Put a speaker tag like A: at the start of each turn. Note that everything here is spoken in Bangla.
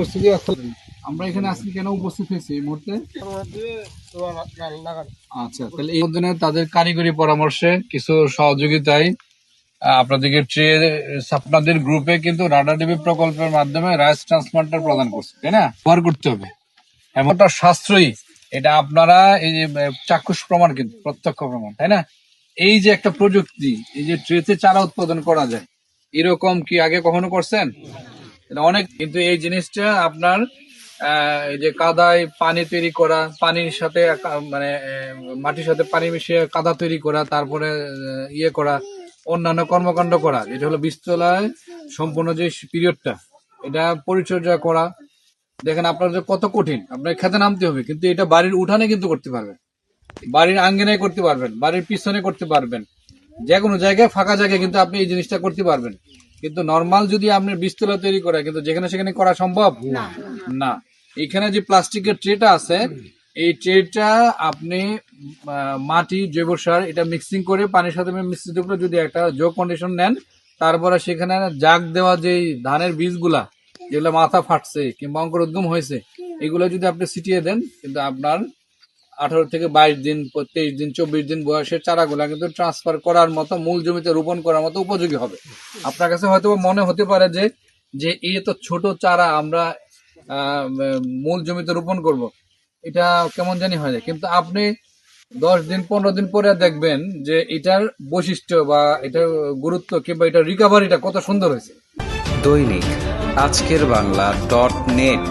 A: প্রস্তুতি আমরা এখানে আজকে কেন উপস্থিত হয়েছি এই মুহূর্তে? আচ্ছা তাহলে এই মধ্যে তাদের কারিগরি পরামর্শে কিছু সহযোগিতায় আপনাদেরকে ট্রে, আপনাদের গ্রুপে কিন্তু রাডার ডিবি প্রকল্পের মাধ্যমে রাইস ট্রান্সপ্লান্টার প্রদান করছে, তাই না? ব্যবহার করতে হবে। এমনটা সাশ্রয়ী, এটা আপনারা এই যে চাক্ষুষ প্রমাণ কিন্তু, প্রত্যক্ষ প্রমাণ, তাই না? এই যে একটা প্রযুক্তি, এই যে ট্রেতে চারা উৎপাদন করা যায়, এরকম কি আগে কখনো করছেন? অনেক, কিন্তু এই জিনিসটা আপনার যে কাদায় পানি তৈরি করা, পানির সাথে মানে মাটির সাথে পানি মিশিয়ে কাদা তৈরি করা, তারপরে ইয়ে করা, অন্যান্য কর্মকাণ্ড করা এটা হলো বীজতলায় সম্পূর্ণ যে পিরিয়ডটা এটা পরিচর্যা করা। দেখেন আপনার যে কত কঠিন, আপনার খেতে নামতে হবে, কিন্তু এটা বাড়ির উঠানে কিন্তু করতে পারবেন। বাড়ির আঙ্গিনায় করতে পারবেন, বাড়ির পিছনে করতে পারবেন। যে কোনো জায়গায়, ফাঁকা জায়গায় কিন্তু আপনি এই জিনিসটা করতে পারবেন। কিন্তু নর্মাল যদি আপনি বীজতলা তৈরি করে কিন্তু যেখানে সেখানে করা সম্ভব? না। না। এখানে যে প্লাস্টিকের ট্রেটা আছে এই ট্রেটা আপনি মাটি জৈব সার এটা মিক্সিং করে পানির সাথে মিশ্রিত করে যদি একটা জো কন্ডিশন নেন তারপরে সেখানে জাগ দেওয়া যে ধানের বীজগুলা যেগুলো মাথা ফাটছে কিংবা অঙ্কুর উদ্গম হয়েছে এগুলো যদি আপনি ছিটিয়ে দেন কিন্তু আপনার আঠারো থেকে বাইশ দিন, তেইশ দিন, চব্বিশ দিন বয়সের চারাগুলা কিন্তু ট্রান্সফার করার মতো, মূল জমিতে রোপণ করার মতো উপযোগী হবে। আপনার কাছে হয়তো মনে হতে পারে যে যে এই তো ছোট চারা আমরা মূল জমিতে রোপণ করব, এটা কেমন জানি হয় যায় কিন্তু আপনি দশ দিন, পনেরো দিন পরে দেখবেন যে এটার বৈশিষ্ট্য বা এটার গুরুত্ব কিংবা এটার রিকাভারিটা কত সুন্দর হয়েছে।
B: দৈনিক আজকের বাংলা ডট নেট